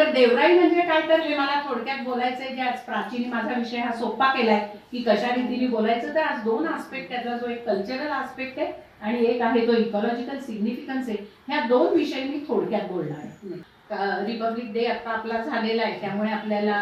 तर देवराई म्हणजे काय तर हे मला थोडक्यात बोलायचंय जे आज प्राचीन माझा विषय हा सोपा केलाय की कशा रीतीने बोलायचं तर आज दोन आस्पेक्ट त्याचा जो एक कल्चरल आस्पेक्ट आहे आणि एक आहे तो इकॉलॉजिकल सिग्निफिकन्स आहे. ह्या दोन विषय मी थोडक्यात बोलणार आहे. रिपब्लिक डे आता आपला झालेला आहे त्यामुळे आपल्याला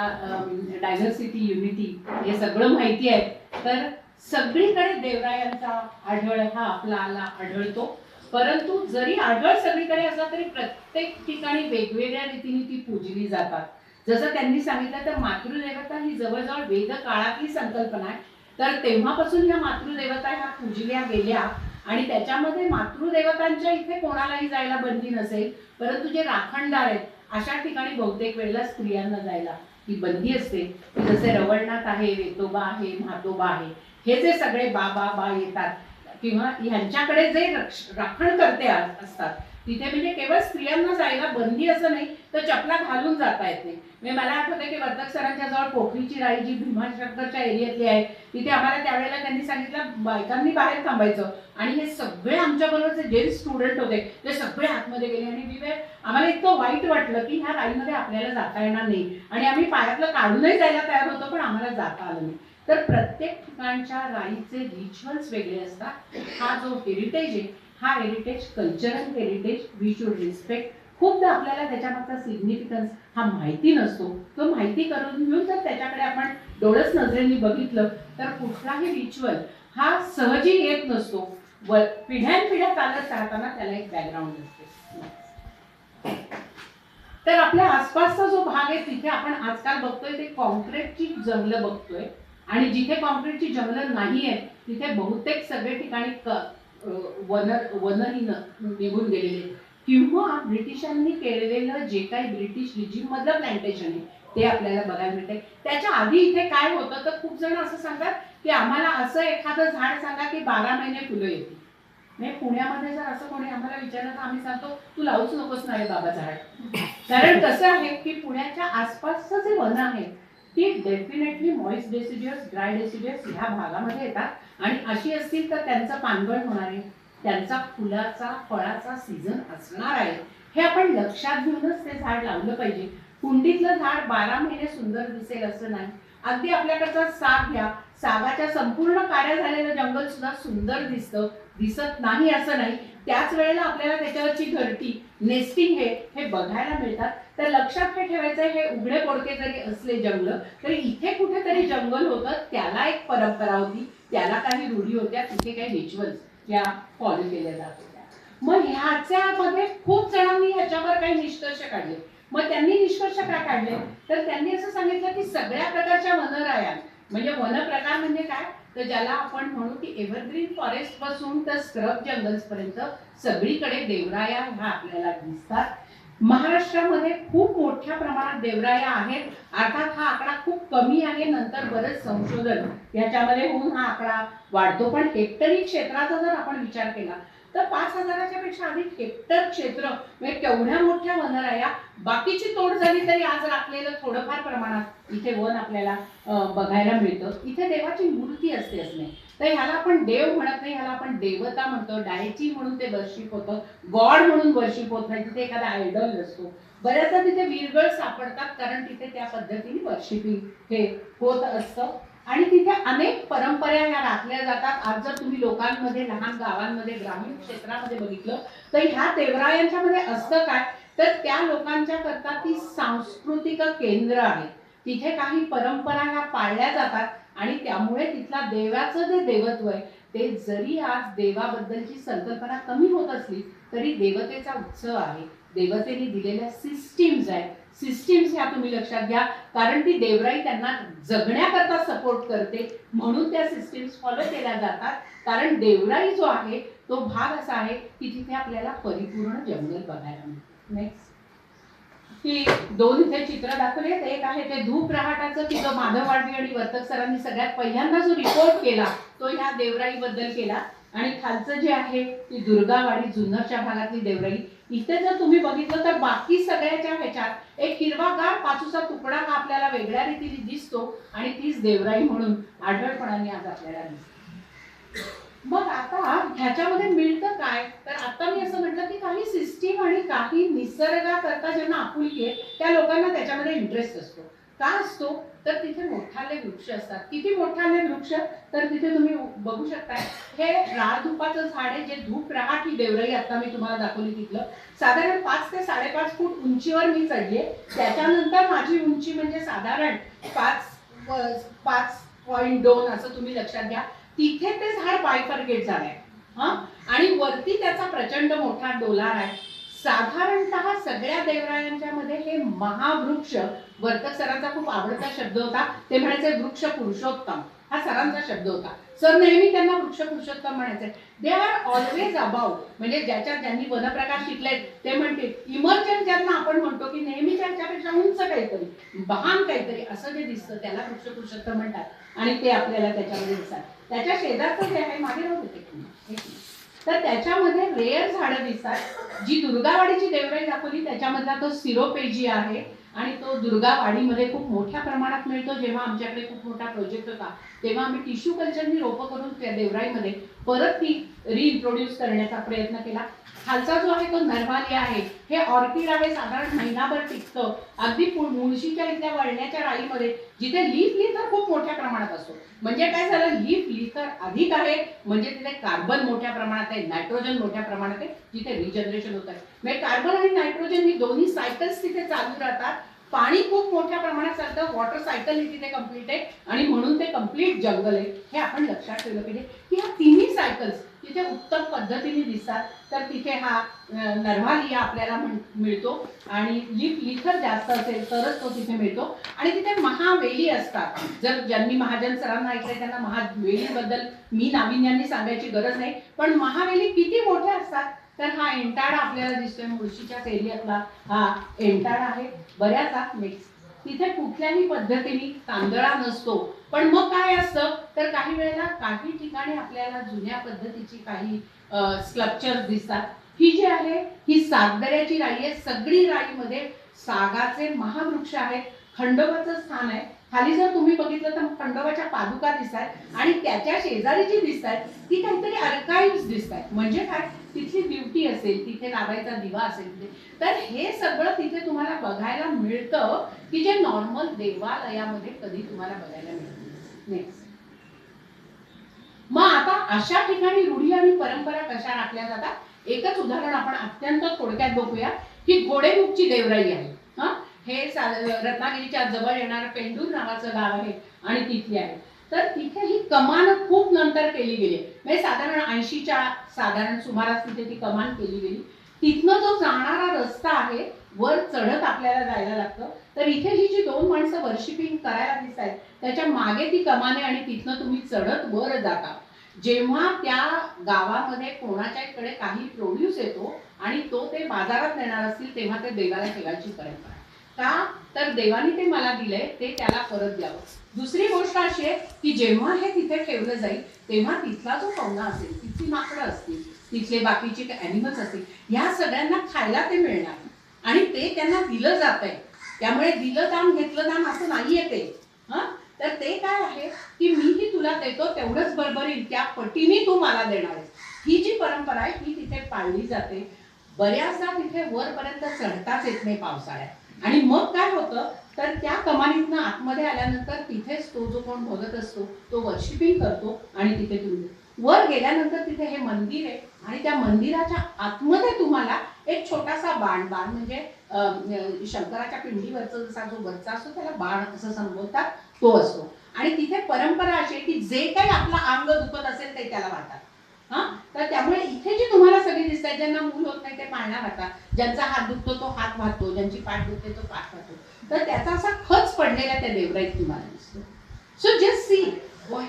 डायव्हर्सिटी युनिटी हे सगळं माहिती आहे. तर सगळीकडे देवरायांचा आढळ हा आपला आला आढळतो. परंतु जरी आढळ सगळीकडे असला तरी प्रत्येक ठिकाणी वेगवेगळ्या रीतीने ती पूजली जातात. जसं त्यांनी सांगितलं तर मातृदेवता ही जवळजवळ वेद काळातली संकल्पना आहे. तर तेव्हापासून ह्या मातृदेवता ह्या पूजल्या गेल्या आणि त्याच्यामध्ये मातृदेवतांच्या इथे कोणालाही जायला बंदी नसेल परंतु जे राखणदार आहेत अशा ठिकाणी बहुतेक वेळेला स्त्रियांना जायला ही बंदी असते. जसे रवळनाथ आहे वेतोबा आहे म्हातोबा आहे हे जे सगळे बाबा बा येतात किंवा ह्यांच्याकडे जे रक्ष- राखणकर्ते असतात तिथे म्हणजे केवळ स्त्रियांना जायला बंदी असं नाही तर चपला घालून जाता येत नाही. म्हणजे मला आठवतं की वर्धक सरांच्या जवळ पोखरीची राई जी भीमाशंकरच्या एरियातली आहे तिथे आम्हाला त्यावेळेला त्यांनी सांगितलं बायकांनी बाहेर थांबायचं. आणि हे सगळे आमच्याबरोबर जे जे स्टुडंट होते ते सगळे आतमध्ये गेले आणि विवे आम्हाला इतकं वाईट वाटलं की ह्या राईमध्ये आपल्याला जाता येणार नाही. आणि आम्ही पायातलं काढूनही जायला तयार होतो पण आम्हाला जाता आलं नाही. तर प्रत्येक ठिकाणच्या राईचे रिच्युअल्स वेगळे असतात. हा जो हेरिटेज आहे हा heritage cultural heritage we should respect खूपदा आपल्याला त्याच्यामागचा सिग्निफिकन्स हा माहिती नसतो. तो माहिती करून घेऊन जर त्याच्याकडे आपण डोळस नजरेने बघितलं तर कुठलाही रिच्युअल हा सहजी येत नसतो. व पिढ्यानपिढ्या चालत राहताना त्याला एक बॅकग्राऊंड असते. तर आपल्या आसपासचा जो भाग आहे तिथे आपण आजकाल बघतोय ते कॉन्क्रीटची जंगलं बघतोय. आणि जिथे कॉन्क्रीटची जंगलं नाही आहेत तिथे बहुतेक सगळे ठिकाणी क- वन वनहीन निघून गेलेले किंवा ब्रिटिशांनी केलेलं जे काही ब्रिटिश रिजिममधलं प्लांटेशन आहे ते आपल्याला बघायला मिळते त्याच्या आधी इथे काय होतं तर खूप जण असं सांगतात की आम्हाला असं एखादं झाड सांगा की बारा महिने फुलं येतील. नाही पुण्यामध्ये जर असं कोणी आम्हाला विचारलं तर आम्ही सांगतो तू लावूच नकोस ना बाबा झाड. कारण कसं आहे की पुण्याच्या आसपासचं जे वन आहे ती definitely moist deciduous dry deciduous ह्या भागामध्ये येतात. आणि अशी असतील तर त्यांचं पानगळ होणार आहे. त्यांचा फुलाचा फळाचा सीझन असणार आहे. हे आपण लक्षात घेऊनच ते झाड लावलं पाहिजे. कुंडीतलं झाड बारा महिने सुंदर दिसेल असं नाही. अगदी आपल्याकडचा साग घ्या. सागाच्या संपूर्ण कार्य झालेलं जंगल सुद्धा सुंदर दिसतं. दिसत नाही असं नाही. त्याच वेळेला आपल्याला त्याच्यावरची घरटी नेस्टिंग हे हे बघायला मिळतात. तर लक्षात काय ठेवायचं हे उघडे पोडके जरी असले जंगल तरी इथे कुठेतरी जंगल होतं त्याला एक परंपरा होती त्याला काही रूढी होत्या तिथे काही रिच्युअल्स या फॉलो केल्या जात होत्या. मग ह्याच्यामध्ये खूप जणांनी ह्याच्यावर काही निष्कर्ष काढले. मग त्यांनी निष्कर्ष काय काढले? तर त्यांनी असं सांगितलं की सगळ्या प्रकारच्या वनराया म्हणजे वन प्रकार म्हणजे काय? तर ज्याला आपण म्हणू की एव्हरग्रीन फॉरेस्टपासून तर स्क्रब जंगल्स पर्यंत सगळीकडे देवराया ह्या आपल्याला दिसतात. महाराष्ट्रामध्ये खूप मोठ्या प्रमाणात देवराया आहेत. अर्थात हा आकडा खूप कमी आहे नंतर बरेच संशोधन याच्यामध्ये होऊन हा आकडा वाढतो. पण हेक्टरी क्षेत्राचा जर आपण विचार केला तर पाच हजाराच्या पेक्षा अधिक हेक्टर क्षेत्र म्हणजे केवढ्या मोठ्या वनराया बाकीची तोड झाली तरी आज राखलेलं थोडंफार प्रमाणात इथे वन आपल्याला बघायला मिळतं. इथे देवाची मूर्ती असते असणे. तर ह्याला आपण देव म्हणत नाही ह्याला आपण देवता म्हणतो. डायची म्हणून ते वर्षिप होतं. गॉड म्हणून वर्षिप होत नाही. तिथे एखादा आयडल नसतो. बऱ्याचदा तिथे विरगळ सापडतात कारण तिथे त्या पद्धतीने वर्षिपिंग हे होत असतं. आणि तिथे अनेक परंपरा ह्या राखल्या जातात. आज जर तुम्ही लोकांमध्ये लहान गावांमध्ये ग्रामीण क्षेत्रामध्ये बघितलं तर ह्या देवरायांच्या मध्ये असतं काय? तर त्या लोकांच्या करता ती सांस्कृतिक केंद्र आहे. तिथे काही परंपरा ह्या पाळल्या जातात आणि त्यामुळे तिथला देवाचं जे देवत्व आहे ते जरी आज देवाबद्दलची संकल्पना कमी होत असली तरी देवतेचा उत्सव आहे. देवतेने दिलेल्या सिस्टीम्स आहेत. सिस्टीम्स ह्या तुम्ही लक्षात घ्या. कारण ती देवराई त्यांना जगण्याकरता सपोर्ट करते. म्हणून त्या सिस्टीम्स फॉलो केल्या जातात. कारण देवराई जो आहे तो भाग असा आहे की तिथे आपल्याला परिपूर्ण जंगल बघायला मिळतं. नेक्स्ट ही दोन इथे चित्र दाखवले. एक आहे ते धूप रहाटाचं की जो माधव वाडवी आणि वर्तक सरांनी सगळ्यात पहिल्यांदा जो रिपोर्ट केला तो ह्या देवराई बद्दल केला. आणि खालचं जे आहे ती दुर्गावाडी जुन्नरच्या भागातली देवराई. इथे जर तुम्ही बघितलं तर बाकी सगळ्याच्या ह्याच्यात एक हिरवागार पाचूचा तुकडा हा आपल्याला वेगळ्या रीतीने दिसतो आणि तीच देवराई म्हणून आढळपणाने आज आपल्याला दिसते. मग आता ह्याच्यामध्ये मिळतं काय? तर आता मी असं म्हटलं की काही सिस्टीम सिस्टीम आणि काही निसर्गाकरता ज्यांना आपुलकी आहे त्या लोकांना त्याच्यामध्ये इंटरेस्ट असतो. का असतो? तर तिथे मोठाले वृक्ष असतात. किती मोठाले वृक्ष? तर तिथे तुम्ही बघू शकताय. हे राळधुपाचं झाड आहे जे धूप राहा ही देवराई आता मी तुम्हाला दाखवली तिथलं. साधारण पाच ते साडेपाच फूट उंचीवर मी चढले त्याच्यानंतर माझी उंची म्हणजे साधारण पाच पाच पॉईंट दोन असं तुम्ही लक्षात घ्या. तिथे ते झाड बायफर्गेट झालंय. हा? आणि वरती त्याचा प्रचंड मोठा डोलार आहे. साधारणतः सगळ्या देवरायांच्या मध्ये हे महावृक्ष वर्तक सरांचा खूप आवडता शब्द होता. ते म्हणायचे वृक्ष पुरुषोत्तम. हा सरांचा शब्द होता. सर नेहमी त्यांना वृक्ष पुरुषोत्तम म्हणायचे. दे आर ऑलवेज अबाव म्हणजे ज्याच्या ज्यांनी वनप्रकाश शिकलेत ते म्हणते इमर्जंट ज्यांना आपण म्हणतो की नेहमीच्या ह्याच्यापेक्षा उंच काहीतरी बहान काहीतरी असं जे दिसतं त्याला वृक्ष पुरुषोत्तम म्हणतात. आणि ते आपल्याला त्याच्यामध्ये दिसतात. त्याच्या शेजारचं जे आहे मागे राहू तर त्याच्यामध्ये रेअर झाडं दिसतात. जी दुर्गावाडीची देवराई दाखवली त्याच्यामधला तो सिरोपेजी आहे आणि तो दुर्गावाडीमध्ये खूप मोठ्या प्रमाणात मिळतो. जेव्हा आमच्याकडे खूप मोठा प्रोजेक्ट होता तेव्हा आम्ही टिश्यू कल्चरनी रोपं करून त्या देवराईमध्ये परत ती रिइंट्रोड्यूस करण्याचा प्रयत्न केला. खालचा जो आहे तो नरवाली आहे. हे ऑर्किड आहे साधारण महिनाभर टिकतं. अगदी मुळशीच्या इथल्या वळण्याच्या राईमध्ये जिथे लीफ लिथर खूप मोठ्या प्रमाणात असतो. म्हणजे काय झालं? लीफ लिथर अधिक आहे. म्हणजे तिथे कार्बन मोठ्या प्रमाणात आहे नायट्रोजन मोठ्या प्रमाणात आहे जिथे रिजनरेशन होत आहे. म्हणजे कार्बन आणि नायट्रोजन ही दोन्ही सायकल्स तिथे चालू राहतात. पाणी खूप मोठ्या प्रमाणात चालतं वॉटर सायकल ही तिथे कंप्लीट आहे. आणि म्हणून ते कंप्लीट जंगल आहे. हे आपण लक्षात ठेवलं पाहिजे. की ह्या तिन्ही सायकल्स तिथे उत्तम पद्धतीने दिसतात. तर तिथे हा अं, नरवालिया आपल्याला म्हण- मिळतो. आणि लिफ लिखर जास्त असेल तरच तो तिथे मिळतो. आणि तिथे महावेली असतात. जर ज्यांनी महाजन सरांना ऐकले त्यांना महावेलीबद्दल मी नाविन्यांनी सांगायची गरज नाही. पण महावेली किती मोठ्या असतात तर हा एंटाडा आपल्याला दिसतोय. मुळशीच्याच एरियातला हा एंटाडा आहे. बऱ्याच आत मिक्स तिथे कुठल्याही पद्धतीने तांदळा नसतो. पण मग काय असतं? तर काही वेळेला काही ठिकाणी आपल्याला जुन्या पद्धतीची काही स्कल्पचर दिसतात. ही जी आहे ही सातदऱ्याची राई आहे. सगळी राईमध्ये सागाचे महावृक्ष आहेत. खंडोबाचं स्थान आहे. खाली जर तुम्ही बघितलं तर खंडोबाच्या पादुका दिसत आहेत आणि त्याच्या शेजारी जी दिसत आहेत ती काहीतरी अर्काईव्ह दिसत आहेत म्हणजे काय? तिथली ब्युटी असेल तिथे लावायचा दिवा असेल तिथे तर हे सगळं तिथे तुम्हाला बघायला मिळतं की जे नॉर्मल देवालयामध्ये कधी तुम्हाला बघायला मिळत. नेक्स्ट मग आता अशा ठिकाणी रूढी आणि परंपरा कशा राखल्या जातात? एकच उदाहरण आपण अत्यंत थोडक्यात बघूया ही घोडेमुखची देवराई आहे. हा? हे सा- रत्नागिरीच्या जवळ येणारं पेंडूर नावाचं गाव आहे आणि तिथली आहे. तर तिथे ही कमान खूप नंतर केली गेली. म्हणजे साधारण ऐंशीच्या साधारण सुमारास तिथे ती कमान केली गेली. तिथनं जो जाणारा रस्ता आहे वर चढत आपल्याला जायला लागतं. तर इथे ही जी दोन माणसं वर्शिपिंग करायला दिसत आहेत त्याच्यामागे ती कमाने आणि तिथनं तुम्ही चढत वर जाता. जेव्हा त्या गावामध्ये कोणाच्याकडे काही प्रोड्यूस येतो आणि तो ते बाजारात नेणार असतील तेव्हा ते देवाला ठेवायची परंपरा का? तर देवाने ते मला दिलंय ते त्याला परत द्यावं. दुसरी गोष्ट अशी आहे की जेव्हा हे तिथे ठेवलं जाईल तेव्हा तिथला जो पवना असेल तिथली माकडं असतील तिथले बाकीचे अॅनिमल्स असतील ह्या सगळ्यांना खायला ते मिळणार आणि ते त्यांना दिलं जात आहे. त्यामुळे दिलं दाम घेतलं दाम असं नाहीये ते. हा? तर ते काय आहे की मीही तुला देतो तेवढंच भरभरील त्या पटीने तू मला देणार आहेस. ही जी परंपरा आहे ही तिथे पाळली जाते. बऱ्याचदा तिथे वरपर्यंत चढताच येत नाही पावसाळ्यात. आणि मग काय होतं? तर त्या कमानीतनं आतमध्ये आल्यानंतर तिथेच तो जो कोण बघत असतो तो वर्शिपिंग करतो आणि तिथे तुम्ही वर गेल्यानंतर तिथे हे मंदिर आहे आणि त्या मंदिराच्या आतमध्ये तुम्हाला एक छोटासा बाण बाण म्हणजे शंकराच्या पिंडीवरचा जसा जो वरचा असतो त्याला बाण असं संबोधतात तो असतो. आणि तिथे परंपरा अशी आहे की जे काही आपलं अंग दुखत असेल ते त्याला वाहतात हा? तर त्यामुळे इथे जी तुम्हाला सगळी दिसतात ज्यांना मूल होत नाही ते पाळणार आता. ज्यांचा हात दुखतो तो हात वाहतो. ज्यांची पाठ दुखते तो पाठ वाहतो. तर त्याचा असा खच पडलेला त्या देवराईत तुम्हाला दिसतो. सो जस्ट सी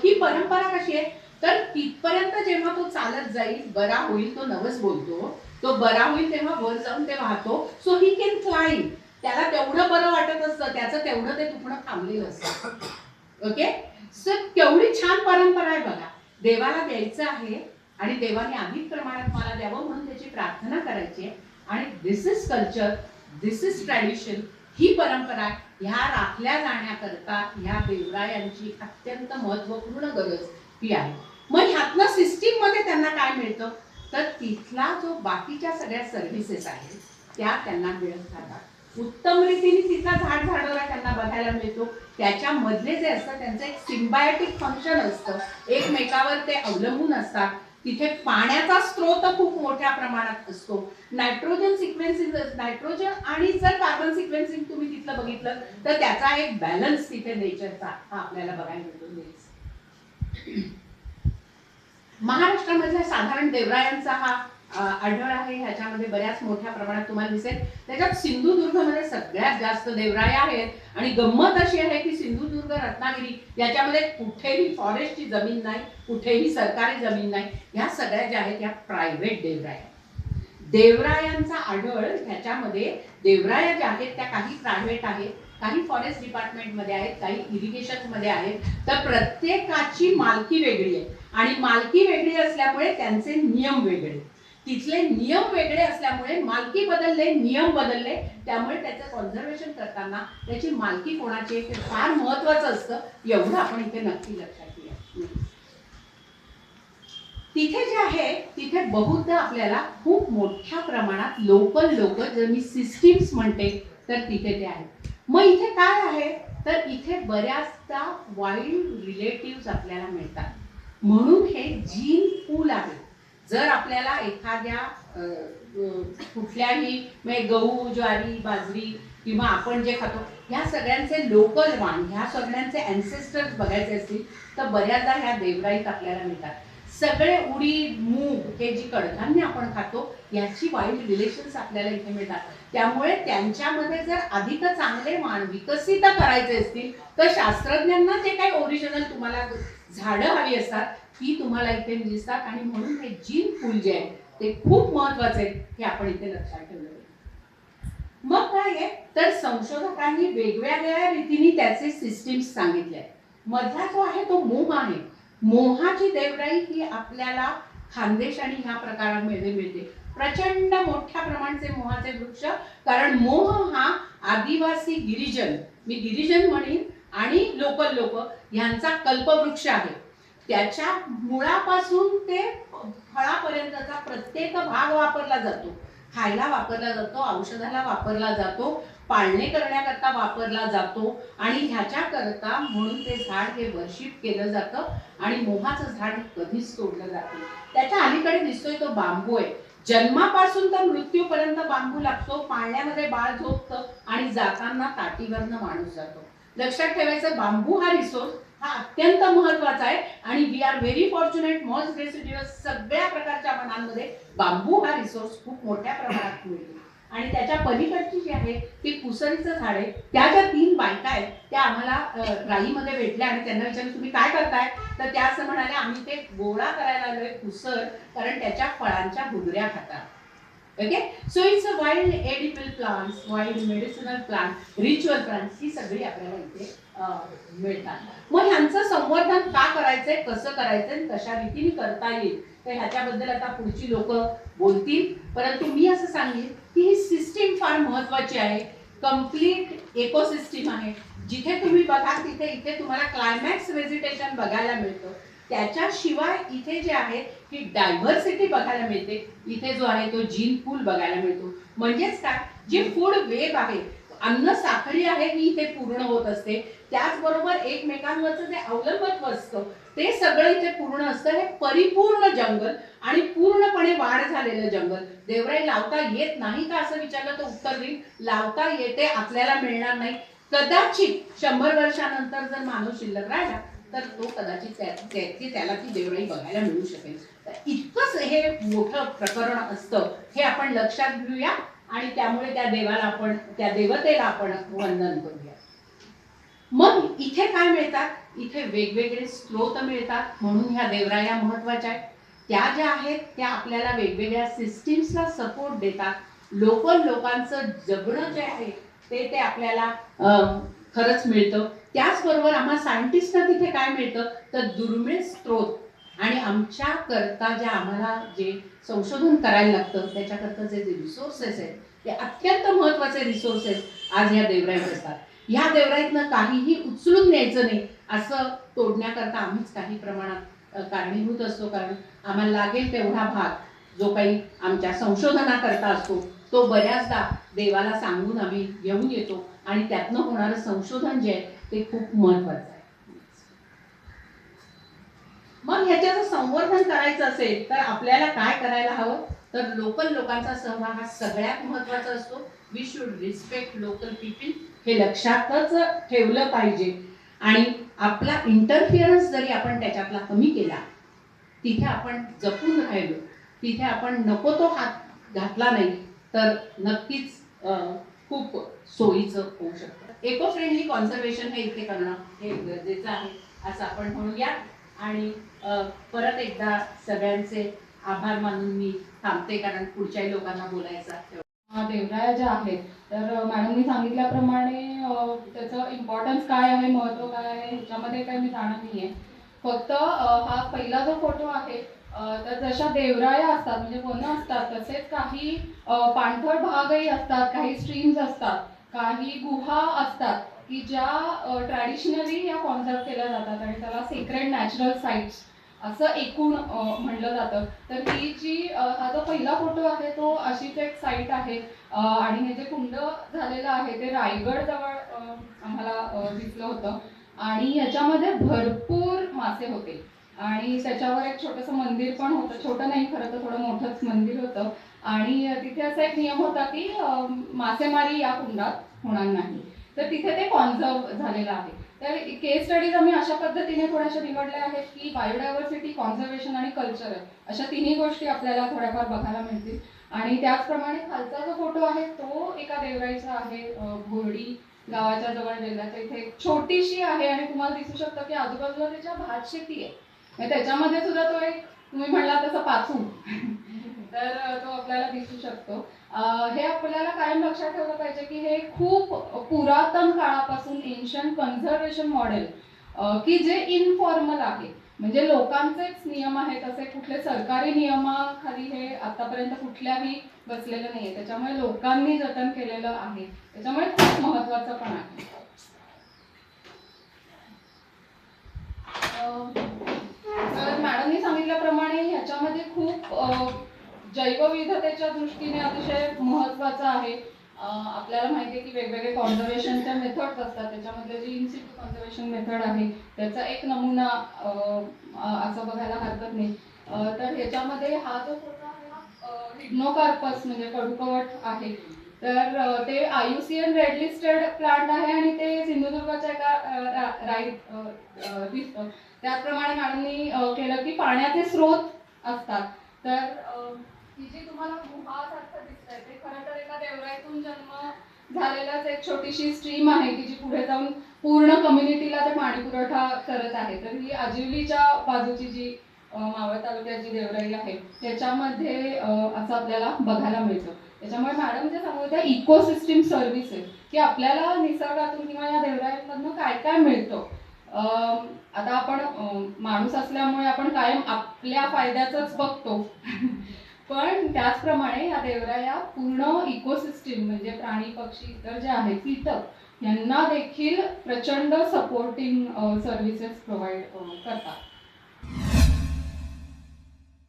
ही परंपरा कशी आहे? तर तिथपर्यंत जेव्हा तो चालत जाईल बरा होईल तो नवस बोलतो. तो बरा होईल तेव्हा वर जाऊन ते वाहतो. सो ही कॅन क्लाइम त्याला तेवढं बरं वाटत असतं. त्याचं तेवढं ते दुखणं थांबलेलं असतं. ओके सो तेवढी छान परंपरा आहे बघा. देवाला द्यायचं आहे आणि देवाने अधिक प्रमाणात मला द्यावं म्हणून त्याची प्रार्थना करायची आहे. आणि this is culture this is tradition ही परंपरा ह्या राखल्या जाण्याकरता ह्या देवरायांची अत्यंत महत्त्वपूर्ण गरज ही आहे. मग ह्यातनं सिस्टीममध्ये त्यांना काय मिळतं? तर तिथला जो बाकीच्या सगळ्या सर्व्हिसेस आहेत त्या त्यांना मिळत राहतात उत्तम रीतीने तिथला झाड झाडोरा त्यांना बघायला मिळतो. त्याच्यामधले जे असतं त्यांचं एक सिम्बायोटिक फंक्शन असतं. एकमेकावर ते अवलंबून असतात. तिथे पाण्याचा स्रोत खूप मोठ्या प्रमाणात असतो. नायट्रोजन सिक्वेन्सिंग नायट्रोजन आणि जर कार्बन सिक्वेन्सिंग तुम्ही तिथलं बघितलं तर त्याचा एक बॅलन्स तिथे नेचरचा हा आपल्याला बघायला मिळतो महाराष्ट्रामधल्या साधारण देवरायांचा हा आढळ आहे ह्याच्यामध्ये बऱ्याच मोठ्या प्रमाणात तुम्हाला दिसेल. त्याच्यात सिंधुदुर्गमध्ये सगळ्यात जास्त देवराय आहेत आणि गंमत अशी आहे की सिंधुदुर्ग रत्नागिरी याच्यामध्ये कुठेही फॉरेस्टची जमीन नाही कुठेही सरकारी जमीन नाही. ह्या सगळ्या ज्या आहेत ह्या प्रायव्हेट देवराय देवरायांचा आढळ ह्याच्यामध्ये देवराया ज्या आहेत त्या काही प्रायव्हेट आहेत काही फॉरेस्ट डिपार्टमेंटमध्ये आहेत काही इरिगेशनमध्ये आहेत. तर प्रत्येकाची मालकी वेगळी आहे. आणि मालकी वेगळी असल्यामुळे त्यांचे नियम वेगळे. तिथले नियम वेगळे असल्यामुळे मालकी बदलले नियम बदलले. त्यामुळे त्याचं कॉन्झर्वेशन करताना त्याची मालकी कोणाची आहे हे फार महत्वाचं असतं. एवढं आपण इथे नक्की लक्षात घ्या तिथे जे आहे तिथे बहुधा आपल्याला खूप मोठ्या प्रमाणात लोकल लोक जर मी सिस्टीम्स म्हणते तर तिथे ते आहेत. मग इथे काय आहे? तर इथे बऱ्याचदा वाईल्ड रिलेटिव्ह आपल्याला मिळतात. म्हणून हे जीन पूल आहे. जर आपल्याला एखाद्या कुठल्याही म्हणजे गहू ज्वारी बाजरी किंवा आपण जे खातो ह्या सगळ्यांचे लोकल वाण ह्या सगळ्यांचे अँसेस्टर्स बघायचे असतील तर बऱ्याचदा ह्या देवराईत आपल्याला मिळतात. सगळे उडीद मूग हे जी कडधान्य आपण खातो याची वाईट रिलेशन्स आपल्याला इथे मिळतात. त्यामुळे त्यांच्यामध्ये जर अधिक चांगले मान विकसित करायचे असतील तर शास्त्रज्ञांना जे काही ओरिजिनल तुम्हाला झाडं हवी असतात ती तुम्हाला इथे दिसतात आणि म्हणून हे जीन पूल जे आहे ते खूप महत्त्वाचे आहे हे आपण इथे लक्षात ठेवलं मग काय आहे? तर संशोधकांनी वेगवेगळ्या रीतीने त्याचे सिस्टीम्स सांगितले आहेत. मधला जो आहे तो मोह आहे. मोहाची देवराई ही आपल्याला खानदेश आणि ह्या प्रकारामध्ये मिळते. प्रचंड मोठ्या प्रमाणचे मोहाचे वृक्ष कारण मोह हा आदिवासी गिरिजन मी गिरिजन म्हणेन आणि लोकल लोक ह्यांचा कल्पवृक्ष आहे. त्याच्या मुळापासून ते फळापर्यंतचा प्रत्येक भाग वापरला जातो. खायला वापरला जातो औषधाला वापरला जातो पाळणे करण्याकरता वापरला जातो आणि ह्याच्याकरता म्हणून ते झाड हे वर्षिप केलं जातं आणि मोहाचं झाड कधीच तोडलं जात नाही. त्याच्या अलीकडे दिसतोय तो बांबू आहे. जन्मापासून तर मृत्यूपर्यंत बांबू लागतो पाळण्यामध्ये बाळ झोपतं आणि जाताना ताटीवरनं माणूस जातो. लक्षात ठेवायचं बांबू हा रिसोर्स हा अत्यंत महत्त्वाचा आहे. आणि we are very fortunate most deciduous सगळ्या प्रकारच्या वनांमध्ये बांबू हा रिसोर्स खूप मोठ्या प्रमाणात मिळतो. आणि त्याच्या पलीकडची जी आहे ती कुसरीचं झाड आहे. त्या ज्या तीन बायका आहेत त्या आम्हाला राईमध्ये भेटल्या आणि त्यांना विचारलं तुम्ही काय करताय? तर त्या असं म्हणाल्या आम्ही ते गोळा करायला आलोय कुसर कारण त्याच्या फळांच्या गुदऱ्या खातात. Okay so it's a wild edible plants wild medicinal plant ritual plants ही सगळी आपल्याला इथे मिळतात. मग ह्यांचं संवर्धन का करायचंय कसं करायचंय आणि कशा रीतीने करता येईल? तर ह्याच्याबद्दल आता पुढची लोक बोलतील. परंतु मी असं सांगेन की ही सिस्टीम फार महत्वाची आहे. कंप्लीट इकोसिस्टीम आहे. जिथे तुम्ही बघा तिथे इथे तुम्हाला क्लायमॅक्स व्हेजिटेशन बघायला मिळतं. त्याच्याशिवाय इथे जे आहे ही डायव्हर्सिटी बघायला मिळते. इथे जो आहे तो जीन पूल बघायला मिळतो. म्हणजेच काय? जे फूड वेब आहे अन्न साखळी आहे ही इथे पूर्ण होत असते. त्याचबरोबर एकमेकांवरचं जे अवलंबत्व असतं ते सगळं इथे पूर्ण असतं. हे परिपूर्ण जंगल आणि पूर्णपणे वाढ झालेलं जंगल. देवराई लावता येत नाही का असं विचारलं तर उत्तर देईल. लावता येते आपल्याला मिळणार नाही. कदाचित शंभर वर्षानंतर जर माणूस शिल्लक राहिला तर तो कदाचित त्या- त्या- त्याला ती देवळाई बघायला मिळू शकेल. तर इतकंच हे मोठं प्रकरण असतं हे आपण लक्षात घेऊया. आणि त्यामुळे त्या देवाला आपण त्या देवतेला आपण वंदन करूया. मग इथे काय मिळतात? इथे वेगवेगळे स्रोत मिळतात. म्हणून ह्या देवराया महत्त्वाच्या आहेत. त्या ज्या आहेत त्या आपल्याला वेगवेगळ्या सिस्टीम्सला सपोर्ट देतात. लोकल लोकांचं जगणं जे आहे ते ते आपल्याला अं, खरंच मिळतं. त्याचबरोबर आम्हा सायंटिस्टना तिथे काय मिळतं? तर दुर्मिळ स्रोत. आणि आमच्या करता ज्या आम्हाला जे संशोधन करायला लागतं त्याच्याकरता जे जे रिसोर्सेस आहेत ते अत्यंत महत्त्वाचे रिसोर्सेस आज ह्या देवराईत असतात. ह्या देवराईतनं काहीही उचलून न्यायचं नाही असं तोडण्याकरता आम्हीच काही प्रमाणात कारणीभूत असतो. कारण आम्हाला लागेल तेवढा भाग जो काही आमच्या संशोधनाकरता असतो तो बऱ्याचदा देवाला सांगून आम्ही घेऊन येतो. आणि त्यातनं होणारं संशोधन जे आहे ते खूप महत्त्वाचं आहे. मग ह्याच्याचं संवर्धन करायचं असेल तर आपल्याला काय करायला हवं? तर लोकल लोकांचा सहभाग हा सगळ्यात महत्त्वाचा असतो. We should respect local people हे लक्षातच ठेवलं पाहिजे. आणि आपला इंटरफिअरन्स जरी आपण त्याच्यातला कमी केला तिथे आपण जपून राहिलो तिथे आपण नको तो हात घातला नाही तर नक्कीच खूप सोयीचं होऊ शकतं. इको फ्रेंडली कॉन्झर्वेशन हे इथे करणं हे गरजेचं आहे असं आपण म्हणूया आणि परत एकदा सगळ्यांचे आभार मानून मी थांबते कारण पुढच्याही लोकांना बोलायचा हा, देवराया ज्या आहेत तर मॅडमनी सांगितल्याप्रमाणे त्याचं इम्पॉर्टन्स काय आहे महत्त्व काय आहे ह्याच्यामध्ये काही मी जाणार नाही आहे फक्त हा पहिला जो फोटो आहे तर जशा देवराया असतात म्हणजे वन असतात तसेच काही पाणथळ भागही असतात काही स्ट्रीम्स असतात काही गुहा असतात की ज्या ट्रॅडिशनली या कॉन्झर्व केल्या जातात आणि त्याला सेक्रेड नॅचरल साईट्स असं एकूण म्हणलं जातं. तर ही जी हा जो पहिला फोटो आहे तो अशीच एक साईट आहे. आणि हे जे कुंड झालेलं आहे ते रायगड जवळ आम्हाला दिसलं होतं. आणि याच्यामध्ये भरपूर मासे होते. आणि त्याच्यावर एक छोटंसं मंदिर पण होतं. छोटं नाही खरं तर थोडं मोठंच मंदिर होतं. आणि तिथे असा एक नियम होता की मासेमारी या कुंडात होणार नाही. तर तिथे ते कॉन्झर्व झालेलं आहे. तर केस स्टडीज आम्ही अशा पद्धतीने थोड्याशा निवडल्या आहेत की बायोडायव्हर्सिटी कॉन्झर्वेशन आणि कल्चर अशा तिन्ही गोष्टी आपल्याला थोड्याफार बघायला मिळतील. आणि त्याचप्रमाणे खालचा जो फोटो आहे तो एका देवराईचा आहे घोरडी गावाच्या जवळ जिल्ह्याच्या इथे एक छोटीशी आहे आणि तुम्हाला दिसू शकतं की आजूबाजूला त्याच्या भात शेती आहे. म्हणजे त्याच्यामध्ये सुद्धा तो एक तुम्ही म्हणला तसं पाचू तर तो दिसू शकतो. हे आपल्याला कायम लक्षात ठेवलं पाहिजे की हे खूप पुरातन काळापासून एन्शंट कन्झर्वेशन मॉडेल की जे इनफॉर्मल आहे. म्हणजे लोकांचेच नियम आहेत असे कुठले सरकारी नियमाखाली हे आतापर्यंत कुठल्याही बसलेलं नाहीये. त्याच्यामुळे लोकांनी जतन केलेलं आहे. त्याच्यामुळे खूप महत्वाचं पण आहे. तर मॅडमनी सांगितल्याप्रमाणे ह्याच्यामध्ये खूप जैवविविधतेच्या दृष्टीने अतिशय महत्त्वाचा आहे. आपल्याला माहिती आहे की वेगवेगळे कॉन्झर्वेशनच्या मेथड्स असतात. त्याच्यामधले जी इन्सिटू कॉन्झर्वेशन मेथड आहे त्याचा एक नमुना असं बघायला हरकत नाही. तर ह्याच्यामध्ये हा जो हिग्नोकार्पस म्हणजे कडुकवट आहे. तर अं, ते आयुसीएन रेड लिस्टेड प्लांट आहे आणि ते सिंधुदुर्गाच्या एका रा- राईट दिसतं त्याचप्रमाणे मॅडमनी केलं की पाण्याचे स्रोत असतात. तर जी तुम्हाला गुहासारखं दिसतंय ते खरं तर एका देवराईतून जन्म झालेलाच एक छोटीशी स्ट्रीम आहे की जी पुढे जाऊन पूर्ण कम्युनिटीला ते पाणी पुरवठा करत आहे. तर ही आजिवलीच्या बाजूची जी मावळ मावळ तालुक्याची देवराई आहे त्याच्यामध्ये असं आपल्याला बघायला मिळतं. त्याच्यामुळे मॅडम जे सांगत त्या इकोसिस्टीम सर्व्हिसेस की आपल्याला निसर्गातून किंवा या देवराईमधनं काय काय मिळतं. आता आपण माणूस असल्यामुळे आपण कायम आपल्या फायद्याचंच बघतो. पण त्याचप्रमाणे या देवराया पूर्ण इकोसिस्टीम म्हणजे प्राणी पक्षी इतर जे आहेत कीटक यांना देखील प्रचंड सपोर्टिंग सर्व्हिसेस प्रोव्हाइड करतात.